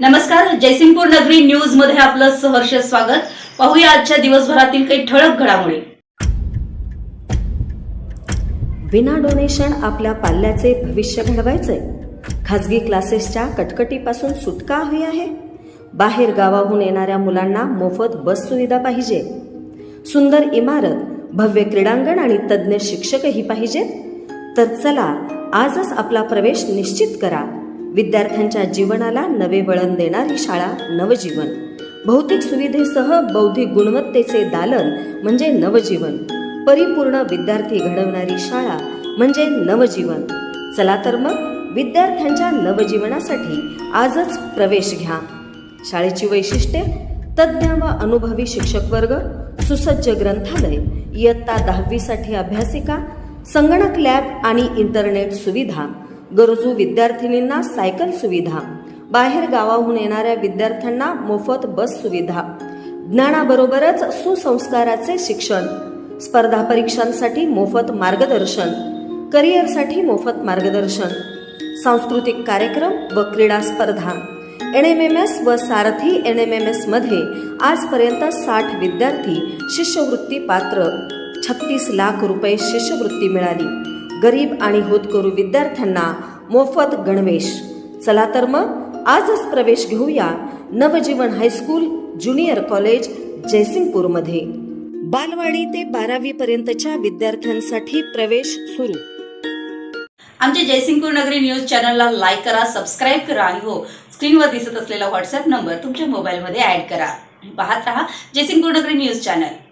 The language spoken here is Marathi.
नमस्कार जयसिंगपूर नगरी न्यूजमध्ये आपलं सहर्ष स्वागत. पाहूया आजच्या दिवसभरातील काही ठळक घडामोडी. विना डोनेशन आपल्या पाल्याचे भविष्य घडवायचे खाजगी क्लासेसच्या कटकटीपासून सुटका हवी आहे. बाहेर गावाहून येणाऱ्या मुलांना मोफत बस सुविधा पाहिजे. सुंदर इमारत भव्य क्रीडांगण आणि तज्ज्ञ शिक्षकही पाहिजेत तर चला आजच आपला प्रवेश निश्चित करा. विद्यार्थ्यांच्या जीवनाला नवे वळण देणारी शाळा नवजीवन. भौतिक सुविधेसह बौद्धिक गुणवत्तेचे दालन म्हणजे नवजीवन. परिपूर्ण विद्यार्थी घडवणारी शाळा म्हणजे नवजीवन. चला तर मग विद्यार्थ्यांच्या नवजीवनासाठी आजच प्रवेश घ्या. शाळेची वैशिष्ट्ये तज्ज्ञ व अनुभवी शिक्षक वर्ग सुसज्ज ग्रंथालय इयत्ता दहावीसाठी अभ्यासिका संगणक लॅब आणि इंटरनेट सुविधा गरजू विद्यार्थिनींना सायकल सुविधा बाहेर गावाहून येणाऱ्या विद्यार्थ्यांना मोफत बस सुविधा ज्ञानाबरोबरच सुसंस्काराचे शिक्षण स्पर्धा परीक्षांसाठी मोफत मार्गदर्शन करिअरसाठी मोफत मार्गदर्शन सांस्कृतिक कार्यक्रम व क्रीडा स्पर्धा. एन एम एम एस व सारथी एन एम एम एसमध्ये आजपर्यंत साठ विद्यार्थी शिष्यवृत्ती पात्र छत्तीस लाख रुपये शिष्यवृत्ती मिळाली. गरीब आणि होतकरू विद्यार्थ्यांना मोफत गणवेश. चला तर मग आजच प्रवेश घेऊया Navjeevan high school junior college जयसिंगपूरमध्ये. बालवाडी ते बारावी पर्यंतच्या विद्यार्थ्यांसाठी प्रवेश सुरू. आमच्या जयसिंगपूर नगरी न्यूज चॅनलला लाईक करा सबस्क्राईब करा आणि हो स्क्रीनवर दिसत असलेला व्हॉट्सअप नंबर तुमच्या मोबाईलमध्ये ऍड करा. पाहत रहा जयसिंगपूर नगरी न्यूज चॅनल.